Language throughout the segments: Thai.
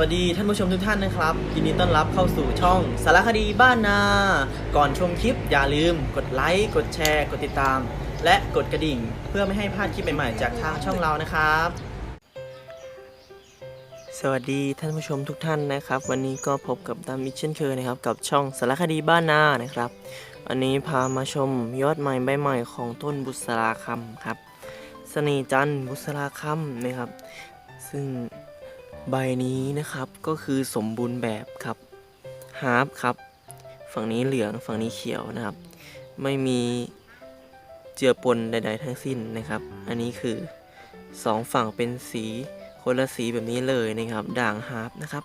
วัสดีท่านผู้ชมทุกท่านนะครับยินดีต้อนรับเข้าสู่ช่องสารคดีบ้านนา ก่อนชมคลิปอย่าลืม กดไลค์กดแชร์ กดติดตาม และกดกระดิ่ง เพื่อไม่ให้พลาดคลิปใหม่ๆจากทางช่องเรานะครับ สวัสดีท่านผู้ชมทุกท่านนะครับ วันนี้ก็พบกับตามมิชเช่นเคยนะครับกับช่องสารคดีบ้านนานะครับวันนี้พามาชมยอดใหม่ใบใหม่ของต้นบุษราคำครับเสน่ห์จันทร์บุษราคำนะครับ ซึ่ง ใบนี้นะครับก็คือสมบูรณ์แบบครับฮาร์ปครับ ฝั่งนี้เหลืองฝั่งนี้เขียวนะครับ ไม่มีเจือปนใด ๆ ทั้งสิ้นนะครับ อันนี้คือสองฝั่งเป็นสีคนละสีแบบนี้เลยนะครับ ด่างฮาร์ปนะครับ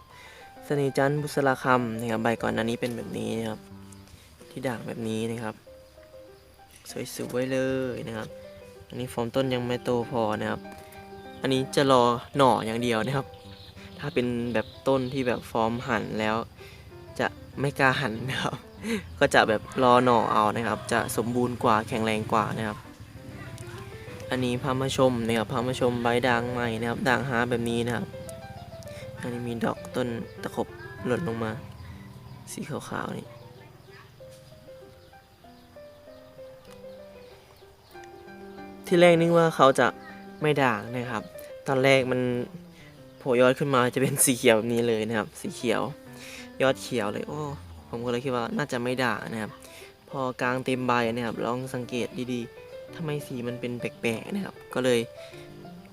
เสน่ห์จันบุษราคำนะครับใบก่อนหน้านี้เป็นแบบนี้นะครับ ที่ด่างแบบนี้นะครับ สวยๆเลยนะครับ อันนี้ฟอร์มต้นยังไม่โตพอนะครับ อันนี้จะรอหน่ออย่างเดียวนะครับ ถ้าเป็นแบบต้นที่แบบฟอร์มหันแล้ว จะไม่กล้าหันนะครับ ก็จะแบบรอหน่อเอานะครับ จะสมบูรณ์กว่าแข็งแรงกว่านะครับ อันนี้พามาชมนะครับพามาชมใบด่างใหม่นะครับด่างฮาแบบนี้นะครับ อันนี้มีดอกต้นตะขบหล่นลงมา สีขาวๆนี่ที่แรกนึกว่าเขาจะไม่ด่างนะครับ ตอนแรกมัน โผล่ยอดขึ้นมาจะเป็นสีเขียวแบบนี้เลยนะครับ สีเขียวยอดเขียวเลยโอ้ผมก็เลยคิดว่าน่าจะไม่ด่างนะครับ พอกลางเต็มใบนะครับ ลองสังเกตดีๆทำไมสีมันเป็นแปลกๆนะครับ ก็เลย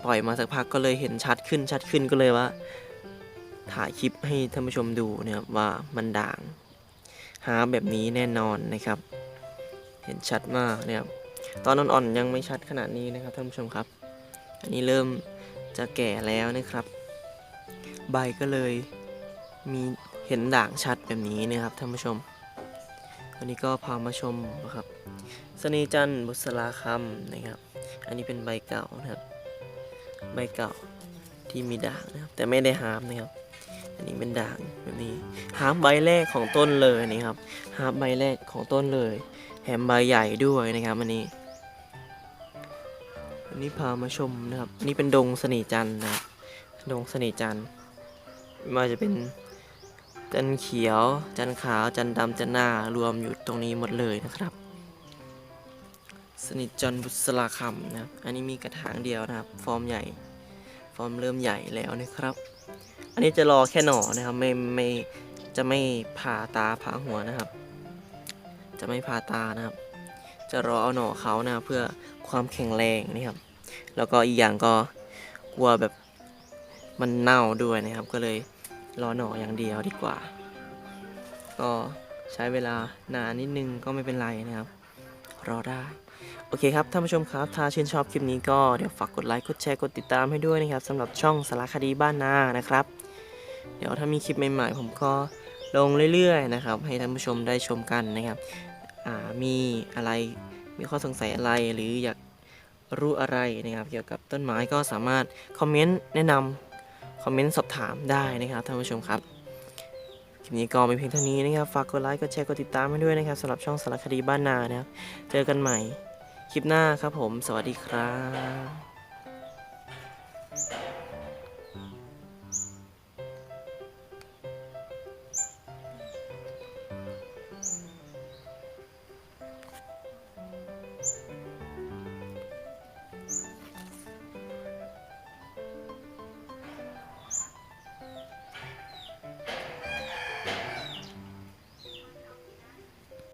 ปล่อยมาสักพักก็เลยเห็นชัดขึ้นชัดขึ้นก็เลยว่า ถ่ายคลิปให้ท่านผู้ชมดูนะครับว่ามันด่าง หาแบบนี้แน่นอนนะครับ เห็นชัดมากนะครับ ตอนอ่อนๆยังไม่ชัดขนาดนี้นะครับท่านผู้ชมครับ อันนี้เริ่มจะแก่แล้วนะครับ ใบก็เลยมีเห็นด่างชัดแบบนี้นะครับท่านผู้ชม วันนี้ก็พามาชมนะครับสน่ห์จันบุษราคำนะครับ อันนี้เป็นใบเก่านะครับ ใบเก่าที่มีด่างนะครับ แต่ไม่ได้หามนะครับ อันนี้เป็นด่างแบบนี้หามใบแรกของต้นเลยนะครับหามใบแรกของต้นเลยแถมใบใหญ่ด้วยนะครับอันนี้วันนี้พามาชมนะครับ นี่เป็นดงสน่ห์จันนะครับดงสน่ห์จันทร์ ไม่ว่าจะเป็นจันเขียว จันขาว จันดำจันหน้ารวมอยู่ตรงนี้หมดเลยนะครับ สนิทจันบุษราคำนะครับ อันนี้มีกระถางเดียวนะครับ ฟอร์มใหญ่ ฟอร์มเริ่มใหญ่แล้วนะครับ อันนี้จะรอแค่หน่อนะครับ ไม่ไม่จะไม่ผ่าตาผ่าหัวนะครับ จะไม่ผ่าตานะครับ จะรอเอาหน่อเขานะเพื่อความแข็งแรงนะครับ แล้วก็อีกอย่างก็กลัวแบบ มันเน่าด้วยนะครับ ก็เลยรอหน่ออย่างเดียวดีกว่า ก็ใช้เวลานานนิดนึงก็ไม่เป็นไรนะครับ รอได้ โอเคครับท่านผู้ชมครับ ถ้าชื่นชอบคลิปนี้ก็เดี๋ยวฝากกดไลค์กดแชร์กดติดตามให้ด้วยนะครับสำหรับช่องสารคดีบ้านนานะครับ เดี๋ยวถ้ามีคลิปใหม่ ๆ ผมก็ลงเรื่อยๆนะครับ ให้ท่านผู้ชมได้ชมกันนะครับมีอะไรมีข้อสงสัยอะไรหรืออยากรู้อะไรนะครับ เกี่ยวกับต้นไม้ก็สามารถคอมเมนต์แนะนำ คอมเมนต์สอบถามได้นะครับท่านผู้ชมครับคลิปนี้ก็ไม่เพียงเท่านี้นะครับฝากกดไลค์กดแชร์กดติดตามให้ด้วยนะครับสำหรับช่องสารคดีบ้านนานะครับเจอกันใหม่คลิปหน้าครับผม สวัสดีครับ